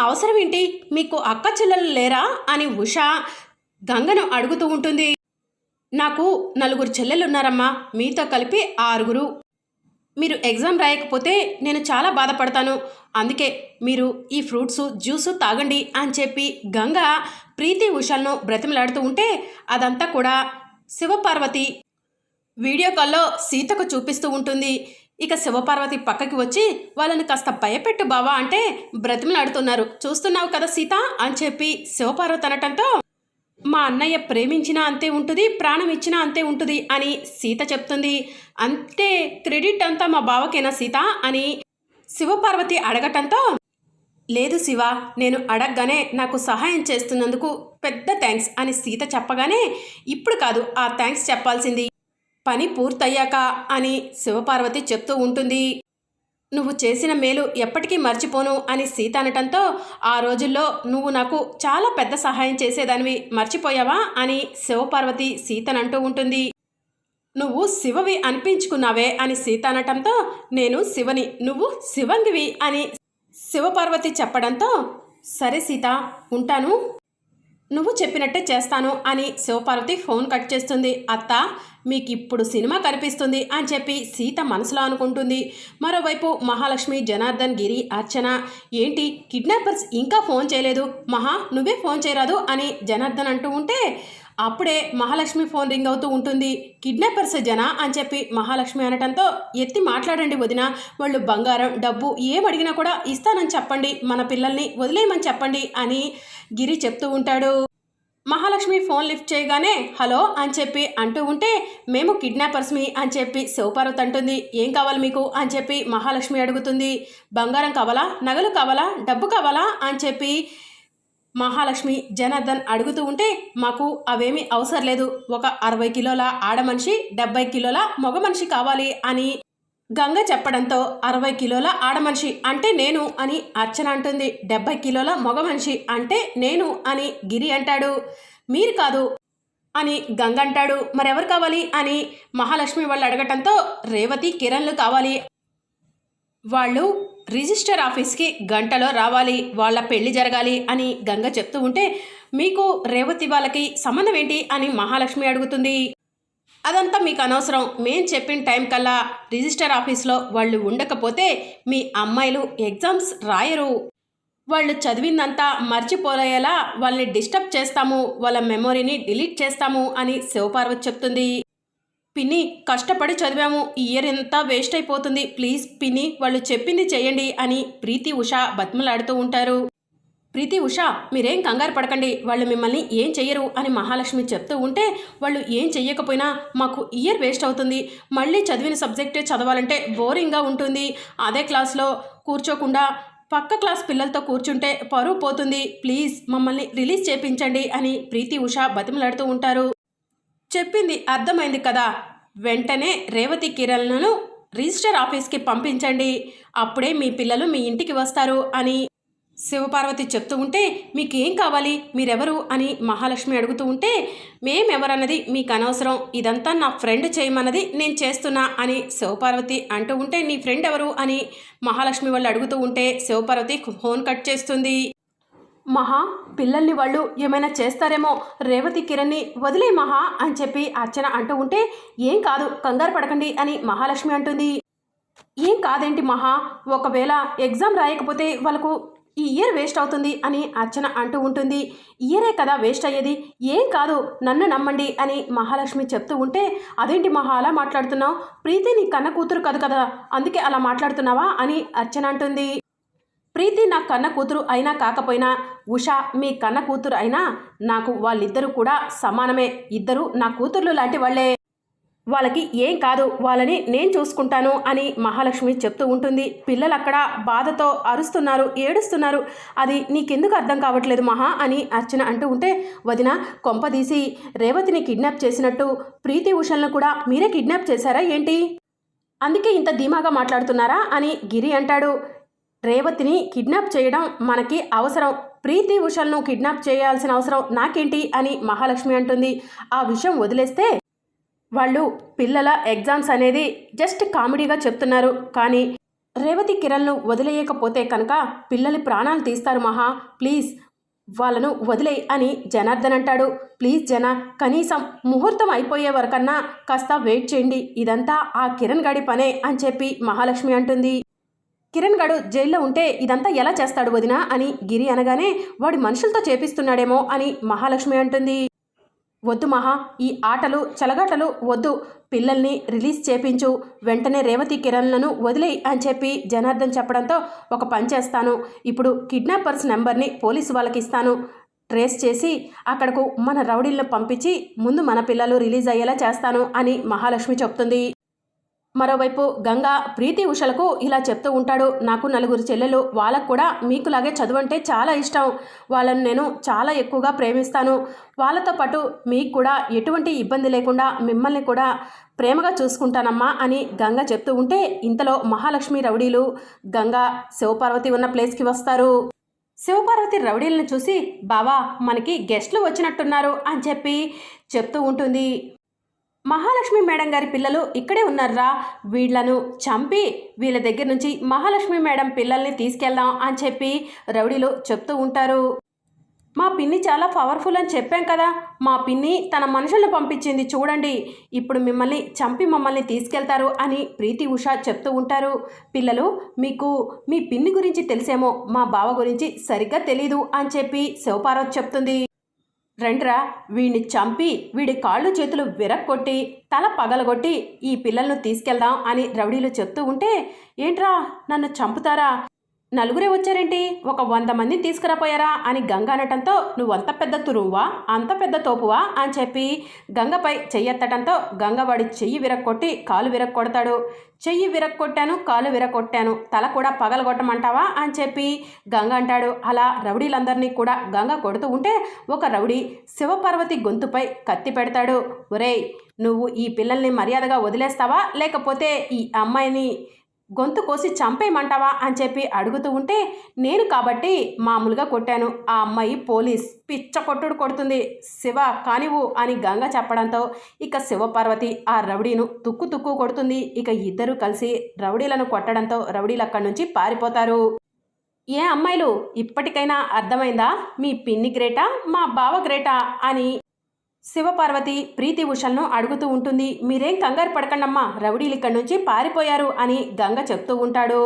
అవసరం ఏంటి మీకు అక్క చెల్లెలు లేరా? అని ఉష గంగను అడుగుతూ ఉంటుంది. నాకు నలుగురు చెల్లెలు ఉన్నారమ్మా మీతో కలిపి ఆరుగురు. మీరు ఎగ్జామ్ రాయకపోతే నేను చాలా బాధపడతాను. అందుకే మీరు ఈ ఫ్రూట్స్ జ్యూస్ తాగండి అని చెప్పి గంగ ప్రీతి ఉషాలను బ్రతిమలాడుతూ ఉంటే అదంతా కూడా శివపార్వతి వీడియో కాల్లో సీతకు చూపిస్తూ ఉంటుంది. ఇక శివపార్వతి పక్కకి వచ్చి వాళ్ళని కాస్త భయపెట్టు బావా అంటే బ్రతిమలాడుతున్నారు. చూస్తున్నావు కదా సీత అని చెప్పి శివపార్వతి అనటంతో మా అన్నయ్య ప్రేమించినా అంతే ఉంటుంది ప్రాణం ఇచ్చినా అంతే ఉంటుంది అని సీత చెప్తుంది. అంతే క్రెడిట్ అంతా మా బావకేనా సీత అని శివపార్వతి అడగటంతో లేదు శివ నేను అడగగానే నాకు సహాయం చేస్తున్నందుకు పెద్ద థ్యాంక్స్ అని సీత చెప్పగానే ఇప్పుడు కాదు ఆ థ్యాంక్స్ చెప్పాల్సింది. పని పూర్తయ్యాక అని శివపార్వతి చెప్తూ ఉంటుంది. నువ్వు చేసిన మేలు ఎప్పటికీ మర్చిపోను అని సీత అనటంతో ఆ రోజుల్లో నువ్వు నాకు చాలా పెద్ద సహాయం చేసేదానివి మర్చిపోయావా అని శివపార్వతి సీతనంటూ ఉంటుంది. నువ్వు శివవి అనిపించుకున్నావే అని సీత అనటంతో నేను శివని నువ్వు శివంగివి అని శివపార్వతి చెప్పడంతో సరే సీత ఉంటాను. నువ్వు చెప్పినట్టే చేస్తాను అని శివపార్వతి ఫోన్ కట్ చేస్తుంది. అత్త మీకు ఇప్పుడు సినిమా కనిపిస్తుంది అని చెప్పి సీత మనసులో అనుకుంటుంది. మరోవైపు మహాలక్ష్మి జనార్దన్ గిరి అర్చన ఏంటి కిడ్నాపర్స్ ఇంకా ఫోన్ చేయలేదు? మహా నువ్వే ఫోన్ చేయరాదు అని జనార్దన్ అంటూ ఉంటే అప్పుడే మహాలక్ష్మి ఫోన్ రింగ్ అవుతూ ఉంటుంది. కిడ్నాపర్స్ జనా అని చెప్పి మహాలక్ష్మి అనటంతో ఎత్తి మాట్లాడండి వదిన. వాళ్ళు బంగారం డబ్బు ఏం అడిగినా కూడా ఇస్తానని చెప్పండి. మన పిల్లల్ని వదిలేయమని చెప్పండి అని గిరి చెప్తూ ఉంటాడు. మహాలక్ష్మి ఫోన్ లిఫ్ట్ చేయగానే హలో అని చెప్పి అంటూ ఉంటే మేము కిడ్నాపర్స్మి అని చెప్పి శివపార్వతి అంటుంది. ఏం కావాలి మీకు? అని చెప్పి మహాలక్ష్మి అడుగుతుంది. బంగారం కావాలా? నగలు కావాలా? డబ్బు కావాలా? అని చెప్పి మహాలక్ష్మి జనార్దన్ అడుగుతూ ఉంటే మాకు అవేమీ అవసరం లేదు. ఒక అరవై కిలోల ఆడ మనిషి డెబ్బై కిలోల మగ మనిషి కావాలి అని గంగ చెప్పడంతో అరవై కిలోల ఆడ మనిషి అంటే నేను అని అర్చన అంటుంది. డెబ్బై కిలోల మగ మనిషి అంటే నేను అని గిరి అంటాడు. మీరు కాదు అని గంగ అంటాడు. మరెవరు కావాలి అని మహాలక్ష్మి వాళ్ళు అడగటంతో రేవతి కిరణ్లు కావాలి. వాళ్ళు రిజిస్టర్ ఆఫీస్కి గంటలో రావాలి వాళ్ళ పెళ్ళి జరగాలి అని గంగ చెప్తూ ఉంటే మీకు రేవతి వాళ్ళకి సంబంధం ఏంటి అని మహాలక్ష్మి అడుగుతుంది. అదంతా మీకు అనవసరం. మేం చెప్పిన టైం కల్లా రిజిస్టర్ ఆఫీస్లో వాళ్ళు ఉండకపోతే మీ అమ్మాయిలు ఎగ్జామ్స్ రాయరు. వాళ్ళు చదివిందంతా మర్చిపోయేలా వాళ్ళని డిస్టర్బ్ చేస్తాము వాళ్ళ మెమొరీని డిలీట్ చేస్తాము అని శివపార్వతి చెప్తుంది. పిన్ని కష్టపడి చదివాము. ఈ ఇయర్ ఎంత వేస్ట్ అయిపోతుంది. ప్లీజ్ పిన్ని వాళ్ళు చెప్పింది చేయండి అని ప్రీతి ఉష బతిమలాడుతూ ఉంటారు. ప్రీతి ఉష మీరేం కంగారు పడకండి. వాళ్ళు మిమ్మల్ని ఏం చెయ్యరు అని మహాలక్ష్మి చెప్తూ ఉంటే వాళ్ళు ఏం చెయ్యకపోయినా మాకు ఇయర్ వేస్ట్ అవుతుంది. మళ్ళీ చదివిన సబ్జెక్టే చదవాలంటే బోరింగ్గా ఉంటుంది. అదే క్లాస్లో కూర్చోకుండా పక్క క్లాస్ పిల్లలతో కూర్చుంటే పరువు పోతుంది. ప్లీజ్ మమ్మల్ని రిలీజ్ చేపించండి అని ప్రీతి ఉష బతిమలాడుతూ ఉంటారు. చెప్పింది అర్థమైంది కదా. వెంటనే రేవతి కిరణ్లను రిజిస్టర్ ఆఫీస్కి పంపించండి. అప్పుడే మీ పిల్లలు మీ ఇంటికి వస్తారు అని శివపార్వతి చెప్తూ ఉంటే మీకు ఏం కావాలి? మీరెవరు? అని మహాలక్ష్మి అడుగుతూ ఉంటే మేమెవరన్నది మీకు అనవసరం ఇదంతా నా ఫ్రెండ్ చేయమన్నది నేను చేస్తున్నా అని శివపార్వతి అంటూ ఉంటే నీ ఫ్రెండ్ ఎవరు? అని మహాలక్ష్మి వాళ్ళు అడుగుతూ ఉంటే శివపార్వతి ఫోన్ కట్ చేస్తుంది. మహా పిల్లల్ని వాళ్ళు ఏమైనా చేస్తారేమో రేవతి కిరణ్ని వదిలే మహా అని చెప్పి అర్చన అంటూ ఉంటే ఏం కాదు కంగారు పడకండి అని మహాలక్ష్మి అంటుంది. ఏం కాదేంటి మహా ఒకవేళ ఎగ్జామ్ రాయకపోతే వాళ్ళకు ఈ ఇయర్ వేస్ట్ అవుతుంది అని అర్చన అంటూ ఉంటుంది. ఇయరే కదా వేస్ట్ అయ్యేది ఏం కాదు నన్ను నమ్మండి అని మహాలక్ష్మి చెప్తూ ఉంటే అదేంటి మహా అలా మాట్లాడుతున్నావు? ప్రీతి నీ కన్న కూతురు కాదు కదా అందుకే అలా మాట్లాడుతున్నావా? అని అర్చన అంటుంది. ప్రీతి నా కన్న కూతురు అయినా కాకపోయినా ఉష మీ కన్న కూతురు అయినా నాకు వాళ్ళిద్దరూ కూడా సమానమే. ఇద్దరు నా కూతుర్లు లాంటి వాళ్ళే. వాళ్ళకి ఏం కాదు వాళ్ళని నేను చూసుకుంటాను అని మహాలక్ష్మి చెప్తూ ఉంటుంది. పిల్లలు అక్కడ బాధతో అరుస్తున్నారు ఏడుస్తున్నారు. అది నీకెందుకు అర్థం కావట్లేదు మహా అని అర్చన అంటూ ఉంటే వదిన కొంపదీసి రేవతిని కిడ్నాప్ చేసినట్టు ప్రీతి ఉషల్ను కూడా మీరే కిడ్నాప్ చేశారా ఏంటి? అందుకే ఇంత ధీమాగా మాట్లాడుతున్నారా అని గిరి అంటాడు. రేవతిని కిడ్నాప్ చేయడం మనకి అవసరం. ప్రీతి ఉషల్ను కిడ్నాప్ చేయాల్సిన అవసరం నాకేంటి అని మహాలక్ష్మి అంటుంది. ఆ విషయం వదిలేస్తే వాళ్ళు పిల్లల ఎగ్జామ్స్ అనేది జస్ట్ కామెడీగా చెప్తున్నారు. కానీ రేవతి కిరణ్ను వదిలేయకపోతే కనుక పిల్లలు ప్రాణాలు తీస్తారు మహా. ప్లీజ్ వాళ్ళను వదిలే అని జనార్దన్ అంటాడు. ప్లీజ్ జన కనీసం ముహూర్తం అయిపోయే వరకన్నా కాస్త వెయిట్ చేయండి. ఇదంతా ఆ కిరణ్ గడి పనే అని చెప్పి మహాలక్ష్మి అంటుంది. కిరణ్ గడు జైల్లో ఉంటే ఇదంతా ఎలా చేస్తాడు వదినా అని గిరి అనగానే వాడి మనుషులతో చేపిస్తున్నాడేమో అని మహాలక్ష్మి అంటుంది. వద్దు మహా ఈ ఆటలు చలగాటలు వద్దు. పిల్లల్ని రిలీజ్ చేపించు. వెంటనే రేవతి కిరణ్లను వదిలేయి అని చెప్పి జనార్దన్ చెప్పడంతో ఒక పని చేస్తాను. ఇప్పుడు కిడ్నాపర్స్ నెంబర్ని పోలీసు వాళ్ళకి ఇస్తాను ట్రేస్ చేసి అక్కడకు మన రౌడీలను పంపించి ముందు మన పిల్లలు రిలీజ్ అయ్యేలా చేస్తాను అని మహాలక్ష్మి చెప్తుంది. మరోవైపు గంగా ప్రీతి ఉషలకు ఇలా చెప్తూ ఉంటాడు నాకు నలుగురు చెల్లెలు వాళ్ళకు కూడా మీకులాగే చదువు అంటే చాలా ఇష్టం. వాళ్ళని నేను చాలా ఎక్కువగా ప్రేమిస్తాను. వాళ్ళతో పాటు మీకు కూడా ఎటువంటి ఇబ్బంది లేకుండా మిమ్మల్ని కూడా ప్రేమగా చూసుకుంటానమ్మా అని గంగ చెప్తూ ఉంటే ఇంతలో మహాలక్ష్మి రౌడీలు గంగా శివపార్వతి ఉన్న ప్లేస్కి వస్తారు. శివపార్వతి రౌడీలను చూసి బావా మనకి గెస్ట్లు వచ్చినట్టున్నారు అని చెప్పి చెప్తూ ఉంటుంది. మహాలక్ష్మి మేడం గారి పిల్లలు ఇక్కడే ఉన్నారా వీళ్ళను చంపి వీళ్ళ దగ్గర నుంచి మహాలక్ష్మి మేడం పిల్లల్ని తీసుకెళ్దాం అని చెప్పి రౌడీలు చెప్తూ ఉంటారు. మా పిన్ని చాలా పవర్ఫుల్ అని చెప్పాం కదా. మా పిన్ని తన మనుషులను పంపించింది చూడండి. ఇప్పుడు మిమ్మల్ని చంపి మమ్మల్ని తీసుకెళ్తారు అని ప్రీతి ఉష చెప్తూ ఉంటారు. పిల్లలు మీకు మీ పిన్ని గురించి తెలిసేమో మా బావ గురించి సరిగ్గా తెలీదు అని చెప్పి శివపార్వతి చెప్తుంది. రండ్రా వీడిని చంపి వీడి కాళ్ళు చేతులు విరక్కొట్టి తల పగలగొట్టి ఈ పిల్లలను తీసుకెళ్దాం అని రౌడీలు చెప్తూ ఉంటే ఏంట్రా నన్ను చంపుతారా? నలుగురే వచ్చారేంటి? ఒక వంద మంది తీసుకురాపోయారా? అని గంగ అనటంతో నువ్వంత పెద్ద తురువా? అంత పెద్ద తోపువా? అని చెప్పి గంగపై చెయ్యెత్తడంతో గంగ వాడి చెయ్యి విరక్కొట్టి కాలు విరక్కొడతాడు. చెయ్యి విరక్కొట్టాను కాలు విరక్కొట్టాను. తల కూడా పగలగొట్టమంటావా? అని చెప్పి గంగ అంటాడు. అలా రౌడీలందరినీ కూడా గంగ కొడుతూ ఉంటే ఒక రౌడీ శివపార్వతి గొంతుపై కత్తి పెడతాడు. ఒరేయ్ నువ్వు ఈ పిల్లల్ని మర్యాదగా వదిలేస్తావా? లేకపోతే ఈ అమ్మాయిని గొంతు కోసి చంపేయమంటావా అని చెప్పి అడుగుతూ ఉంటే నేను కాబట్టి మామూలుగా కొట్టాను. ఆ అమ్మాయి పోలీస్ పిచ్చ కొట్టుడు కొడుతుంది. శివ కానివు అని గంగ చెప్పడంతో ఇక శివపార్వతి ఆ రౌడీను తుక్కు తుక్కు కొడుతుంది. ఇక ఇద్దరూ కలిసి రౌడీలను కొట్టడంతో రౌడీలు అక్కడి నుంచి పారిపోతారు. ఏ అమ్మాయిలు ఇప్పటికైనా అర్థమైందా? మీ పిన్ని గ్రేటా? మా బావ గ్రేటా? అని శివపార్వతి ప్రీతి ఉషల్ను అడుగుతూ ఉంటుంది మీరేం కంగారు పడకండమ్మా రౌడీలు ఇక్కడి నుంచి పారిపోయారు అని గంగ చెప్తూ ఉంటాడు.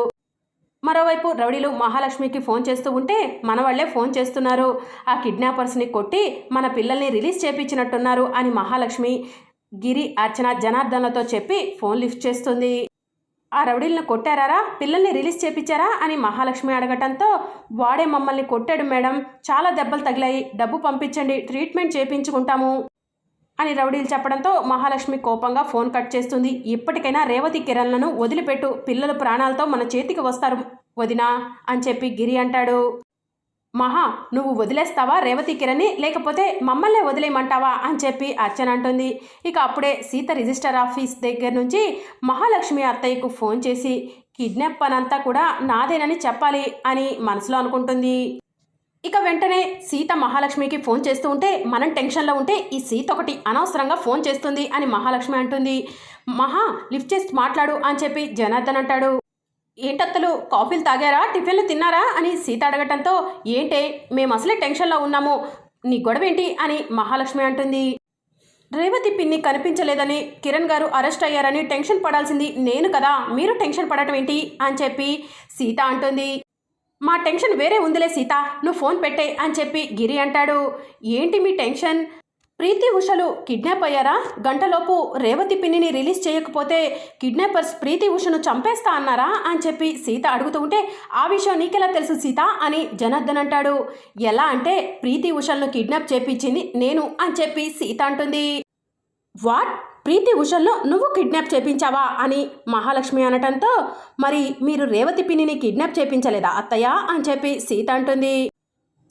మరోవైపు రౌడీలు మహాలక్ష్మికి ఫోన్ చేస్తూ ఉంటే మన వాళ్ళే ఫోన్ చేస్తున్నారు. ఆ కిడ్నాపర్స్ని కొట్టి మన పిల్లల్ని రిలీజ్ చేపించినట్టున్నారు అని మహాలక్ష్మి గిరి అర్చన జనార్దన్లతో చెప్పి ఫోన్ లిఫ్ట్ చేస్తుంది. ఆ రౌడీలను కొట్టారా పిల్లల్ని రిలీజ్ చేపించారా అని మహాలక్ష్మి అడగటంతో వాడే మమ్మల్ని కొట్టాడు మేడం. చాలా దెబ్బలు తగిలాయి. డబ్బు పంపించండి. ట్రీట్మెంట్ చేయించుకుంటాము అని రౌడీలు చెప్పడంతో మహాలక్ష్మి కోపంగా ఫోన్ కట్ చేస్తుంది. ఇప్పటికైనా రేవతి కిరణ్లను వదిలిపెట్టు. పిల్లల ప్రాణాలతో మన చేతికి వస్తారు వదినా అని చెప్పి గిరి అంటాడు. మహా నువ్వు వదిలేస్తావా రేవతి కిరణ్ని? లేకపోతే మమ్మల్నే వదిలేయమంటావా? అని చెప్పి అర్చన అంటుంది. ఇక అప్పుడే సీత రిజిస్టర్ ఆఫీస్ దగ్గర నుంచి మహాలక్ష్మి అత్తయ్యకు ఫోన్ చేసి కిడ్నాప్ పనంతా కూడా నాదేనని చెప్పాలి అని మనసులో అనుకుంటుంది. ఇక వెంటనే సీత మహాలక్ష్మికి ఫోన్ చేస్తూ ఉంటే మనం టెన్షన్లో ఉంటే ఈ సీత ఒకటి అనవసరంగా ఫోన్ చేస్తుంది అని మహాలక్ష్మి అంటుంది. మహా లిఫ్ట్ చేసి మాట్లాడు అని చెప్పి జనార్దన్ అంటాడు. ఏంటత్తలు? కాఫీలు తాగారా? టిఫిన్లు తిన్నారా? అని సీత అడగటంతో ఏంటే మేము అసలే టెన్షన్లో ఉన్నాము. నీ గొడవేంటి? అని మహాలక్ష్మి అంటుంది. రేవతి పిన్ని కనిపించలేదని కిరణ్ గారు అరెస్ట్ అయ్యారని టెన్షన్ పడాల్సింది నేను కదా. మీరు టెన్షన్ పడటం ఏంటి? అని చెప్పి సీత అంటుంది. మా టెన్షన్ వేరే ఉందిలే సీత. నువ్వు ఫోన్ పెట్టే అని చెప్పి గిరి అంటాడు. ఏంటి మీ టెన్షన్? ప్రీతి ఉషలు కిడ్నాప్ అయ్యారా? గంటలోపు రేవతి పిన్నిని రిలీజ్ చేయకపోతే కిడ్నాపర్స్ ప్రీతి ఉషను చంపేస్తా అన్నారా అని చెప్పి సీత అడుగుతూ ఉంటే ఆ విషయం నీకెలా తెలుసు సీత? అని జనార్దన్ అంటాడు. ఎలా అంటే ప్రీతి ఉషలను కిడ్నాప్ చేపించింది నేను అని చెప్పి సీత అంటుంది. వాట్? ప్రీతి ఉషల్లో నువ్వు కిడ్నాప్ చేపించావా? అని మహాలక్ష్మి అనటంతో మరి మీరు రేవతి పిన్నిని కిడ్నాప్ చేపించలేదా అత్తయ్య? అని చెప్పి సీత అంటుంది.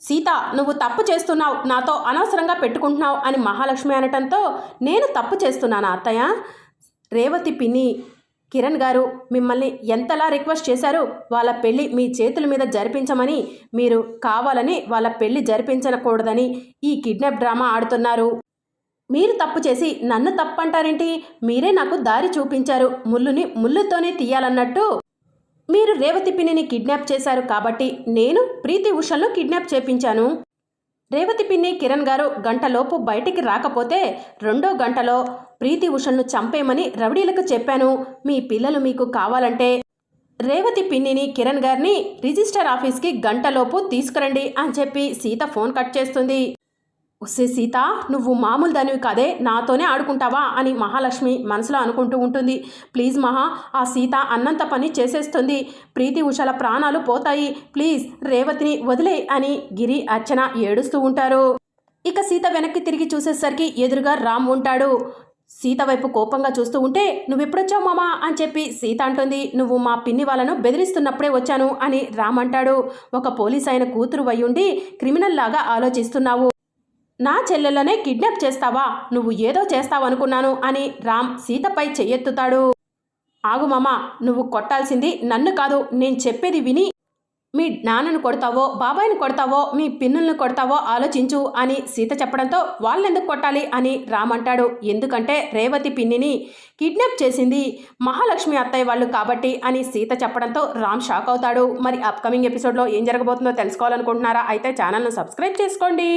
సీత నువ్వు తప్పు చేస్తున్నావు నాతో అనవసరంగా పెట్టుకుంటున్నావు అని మహాలక్ష్మి అనటంతో నేను తప్పు చేస్తున్నాను అత్తయ్య? రేవతి పిన్ని కిరణ్ గారు మిమ్మల్ని ఎంతలా రిక్వెస్ట్ చేశారు? వాళ్ళ పెళ్ళి మీ చేతుల మీద జరిపించమని మీరు కావాలని వాళ్ళ పెళ్ళి జరిపించకూడదని ఈ కిడ్నాప్ డ్రామా ఆడుతున్నారు. మీరు తప్పు చేసి నన్ను తప్పంటారేంటి? మీరే నాకు దారి చూపించారు. ముళ్ళుని ముళ్ళుతోనే తీయాలన్నట్టు మీరు రేవతి పిన్నిని కిడ్నాప్ చేశారు కాబట్టి నేను ప్రీతి ఉషలను కిడ్నాప్ చేపించాను. రేవతి పిన్ని కిరణ్ గారు గంటలోపు బయటికి రాకపోతే రెండో గంటలో ప్రీతి ఉషలను చంపేయమని రౌడీలకు చెప్పాను. మీ పిల్లలు మీకు కావాలంటే రేవతి పిన్నిని కిరణ్ గారిని రిజిస్టర్ ఆఫీస్కి గంటలోపు తీసుకురండి అని చెప్పి సీత ఫోన్ కట్ చేస్తుంది. ఒసే సీత నువ్వు మామూలు దానివి కదే నాతోనే ఆడుకుంటావా అని మహాలక్ష్మి మనసులో అనుకుంటూ ఉంటుంది. ప్లీజ్ మహా ఆ సీత అన్నంత పని చేసేస్తుంది. ప్రీతి ఉషల ప్రాణాలు పోతాయి. ప్లీజ్ రేవతిని వదిలే అని గిరి అర్చన ఏడుస్తూ ఉంటారు. ఇక సీత వెనక్కి తిరిగి చూసేసరికి ఎదురుగా రామ్ ఉంటాడు. సీత వైపు కోపంగా చూస్తూ ఉంటే నువ్వెప్పుడొచ్చావు మామా? అని చెప్పి సీత అంటుంది. నువ్వు మా పిన్ని వాళ్ళను బెదిరిస్తున్నప్పుడే వచ్చాను అని రామ్ అంటాడు. ఒక పోలీస్ ఆయన కూతురు వయ్యుండి క్రిమినల్ లాగా ఆలోచిస్తున్నావు. నా చెల్లెలనే కిడ్నాప్ చేస్తావా? నువ్వు ఏదో చేస్తావు అనుకున్నాను అని రామ్ సీతపై చెయ్యెత్తుతాడు. ఆగు మామ నువ్వు కొట్టాల్సింది నన్ను కాదు నేను చెప్పేది విని మీ నాన్నను కొడతావో బాబాయిని కొడతావో మీ పిన్నులను కొడతావో ఆలోచించు అని సీత చెప్పడంతో వాళ్ళెందుకు కొట్టాలి అని రామ్ అంటాడు. ఎందుకంటే రేవతి పిన్నిని కిడ్నాప్ చేసింది మహాలక్ష్మి అత్తయ్య వాళ్ళు కాబట్టి అని సీత చెప్పడంతో రామ్ షాక్ అవుతాడు. మరి అప్కమింగ్ ఎపిసోడ్లో ఏం జరగబోతుందో తెలుసుకోవాలనుకుంటున్నారా? అయితే ఛానల్ను సబ్స్క్రైబ్ చేసుకోండి.